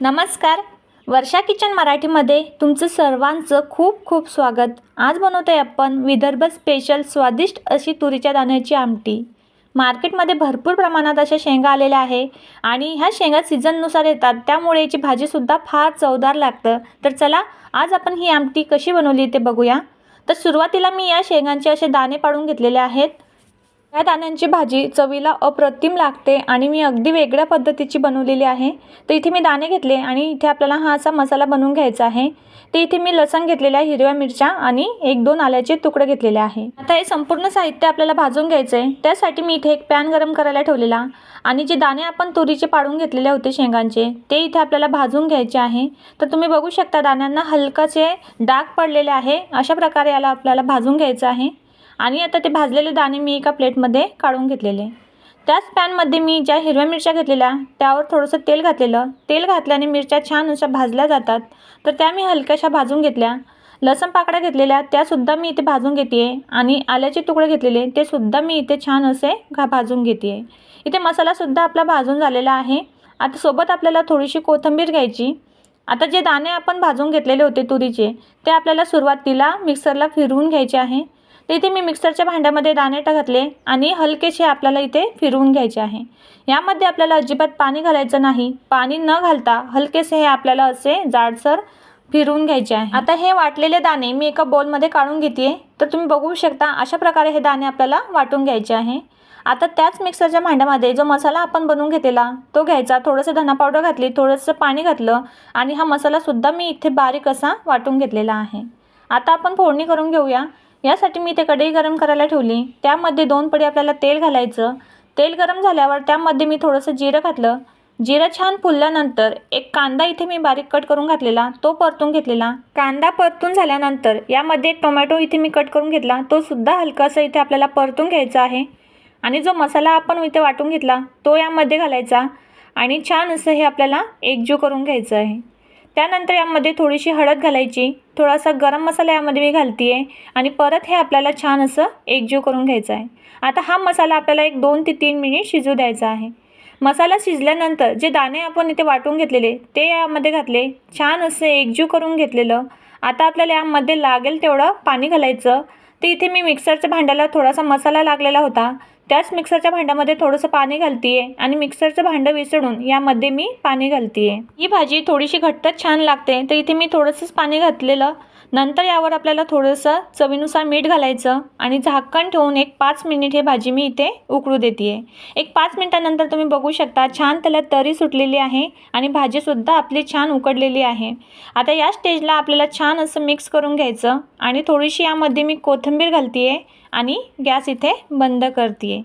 नमस्कार. वर्षा किचन मराठीमध्ये तुमचं सर्वांचं खूप खूप स्वागत. आज बनवतो आहे आपण विदर्भ स्पेशल स्वादिष्ट अशी तुरीच्या दाण्याची आमटी. मार्केटमध्ये भरपूर प्रमाणात अशा शेंगा आलेल्या आहे आणि ह्या शेंगा सीझननुसार येतात. त्यामुळे याची भाजीसुद्धा फार चवदार लागतं. तर चला आज आपण ही आमटी कशी बनवली ते बघूया. तर सुरुवातीला मी या शेंगांचे असे दाणे पाडून घेतलेले आहेत. या दाण्यांची भाजी चवीला अप्रतिम लागते आणि मी अगदी वेगळ्या पद्धतीची बनवलेली आहे. तर इथे मी दाणे घेतले आणि इथे आपल्याला हा असा मसाला बनवून घ्यायचा आहे. तर इथे मी लसण घेतलेल्या हिरव्या मिरच्या आणि एक दोन आल्याचे तुकडे घेतलेले आहे. आता हे संपूर्ण साहित्य आपल्याला भाजून घ्यायचं आहे त्यासाठी मी इथे एक पॅन गरम करायला ठेवलेला आणि जे दाणे आपण तुरीचे पाडून घेतलेले होते शेंगांचे ते इथे आपल्याला भाजून घ्यायचे आहे. तर तुम्ही बघू शकता दाण्यांना हलकाचे डाग पडलेले आहे. अशा प्रकारे याला आपल्याला भाजून घ्यायचं आहे. आणि आता ते भाजलेले दाणे मी एका प्लेटमध्ये काढून घेतलेले. त्याच पॅनमध्ये मी ज्या हिरव्या मिरच्या घेतलेल्या त्यावर थोडंसं तेल घातलेलं. तेल घातल्याने मिरच्या छान अशा भाजल्या जातात. तर त्या मी हलक्याशा भाजून घेतल्या. लसण पाकड्या घेतलेल्या त्यासुद्धा मी इथे भाजून घेते आहे आणि आल्याचे तुकडे घेतलेले ते सुद्धा मी इथे छान असे घा भाजून घेते आहे इथे मसालासुद्धा आपला भाजून झालेला आहे. आता सोबत आपल्याला थोडीशी कोथिंबीर घ्यायची. आता जे दाणे आपण भाजून घेतलेले होते तुरीचे ते आपल्याला सुरुवातीला मिक्सरला फिरवून घ्यायचे आहे. इथे मी मिक्सरच्या भांड्यामध्ये दाणे घातले आणि हलकेसे आपल्याला इथे फिरवून घ्यायचे आहे. यामध्ये आपल्याला अजिबात पाणी घालायचं नाही. पाणी न घालता हलकेसे हे आपल्याला असे जाडसर फिरवून घ्यायचे आहे. आता हे वाटलेले दाणे मी एका बोलमध्ये काढून घेते तर तुम्ही बघू शकता अशा प्रकारे हे दाणे आपल्याला वाटून घ्यायचे आहे. आता त्याच मिक्सरच्या भांड्यामध्ये जो मसाला आपण बनवून घेतलेला तो घ्यायचा. थोडंसं धना पावडर घातली थोडंसं पाणी घातलं आणि हा मसालासुद्धा मी इथे बारीक असा वाटून घेतलेला आहे. आता आपण फोडणी करून घेऊया. यासाठी मी ते कढई गरम करायला ठेवली. त्यामध्ये दोन पडी आपल्याला तेल घालायचं. तेल गरम झाल्यावर त्यामध्ये मी थोडंसं जिरं घातलं. जिरं छान फुलल्यानंतर एक कांदा इथे मी बारीक कट करून घातलेला. तो परतून घेतलेला. कांदा परतून झाल्यानंतर यामध्ये एक टोमॅटो इथे मी कट करून घेतला. तो सुद्धा हलकासा इथे आपल्याला परतून घ्यायचा आहे. आणि जो मसाला आपण इथे वाटून घेतला तो यामध्ये घालायचा. आणि छान असं हे आपल्याला एकजीव करून घ्यायचं आहे. त्यानंतर यामध्ये थोडीशी हळद घालायची थोडासा गरम मसाला यामध्ये मी घालते आहे आणि परत हे आपल्याला छान असं एकजीव करून घ्यायचं आहे. आता हा मसाला आपल्याला एक दोन ते तीन मिनिट शिजू द्यायचा आहे. मसाला शिजल्यानंतर जे दाणे आपण इथे वाटून घेतलेले ते यामध्ये घातले छान असं एकजीव करून घेतलेलं. आता आपल्याला यामध्ये लागेल तेवढं पाणी घालायचं. ते इथे मी मिक्सरच्या भांड्याला थोडासा मसाला लागलेला होता. त्याच मिक्सरच्या भांड्यामध्ये थोडंसं पाणी घालते आहे आणि मिक्सरचं भांडं विसळून यामध्ये मी पाणी घालते आहे ही भाजी थोडीशी घट्टच छान लागते तर इथे मी थोडंसंच पाणी घातलेलं. नंतर यावर आपल्याला थोडंसं चवीनुसार मीठ घालायचं आणि झाकण ठेवून एक पाच मिनिट हे भाजी मी इथे उकळू देते आहे एक पाच मिनटानंतर तुम्ही बघू शकता छान त्याला तरी सुटलेली आहे आणि भाजीसुद्धा आपली छान उकडलेली आहे. आता या स्टेजला आपल्याला छान असं मिक्स करून घ्यायचं आणि थोडीशी यामध्ये मी कोथिंबीर घालते आहे आणि गॅस इथे बंद करते आहे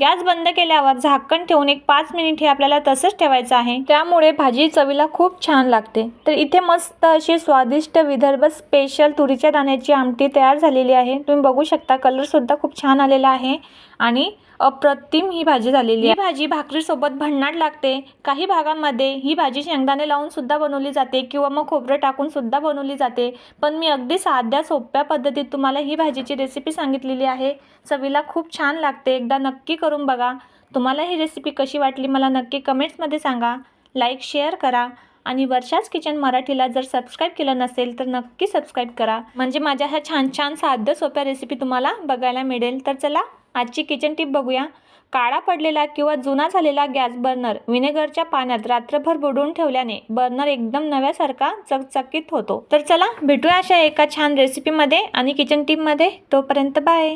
गॅस बंद केल्यावर झाकण ठेवून एक पाच मिनिट हे आपल्याला तसंच ठेवायचं आहे. त्यामुळे भाजी चवीला खूप छान लागते. तर इथे मस्त अशी स्वादिष्ट विदर्भ स्पेशल तुरीच्या दाण्याची आमटी तयार झालेली आहे. तुम्ही बघू शकता कलरसुद्धा खूप छान आलेला आहे. आणि अप्रतिम ही भाजी झालेली आहे. ही भाजी भाकरीसोबत भन्नाट लागते. काही भागांमध्ये ही भाजी शेंगदाणे लावूनसुद्धा बनवली जाते किंवा मग खोबरं टाकूनसुद्धा बनवली जाते. पण मी अगदी साध्या सोप्या पद्धतीत तुम्हाला ही भाजीची रेसिपी सांगितलेली आहे. चवीला खूप छान लागते. एकदा नक्की करून बघा. तुम्हाला ही रेसिपी कशी वाटली मला नक्की कमेंट्समध्ये सांगा. लाईक शेअर करा. आणि वर्षाच किचन मराठीला जर सबस्क्राईब केलं नसेल तर नक्की सबस्क्राईब करा. म्हणजे माझ्या ह्या छान छान साध्या सोप्या रेसिपी तुम्हाला बघायला मिळेल. तर चला आजची किचन टिप बघूया. काळा पडलेला किंवा जुना झालेला गॅस बर्नर विनेगरच्या पाण्यात रात्रभर बुडवून ठेवल्याने बर्नर एकदम नव्यासारखा चकचकीत होतो. तर चला भेटूया अशा एका छान रेसिपीमध्ये आणि किचन टिपमध्ये तोपर्यंत बाय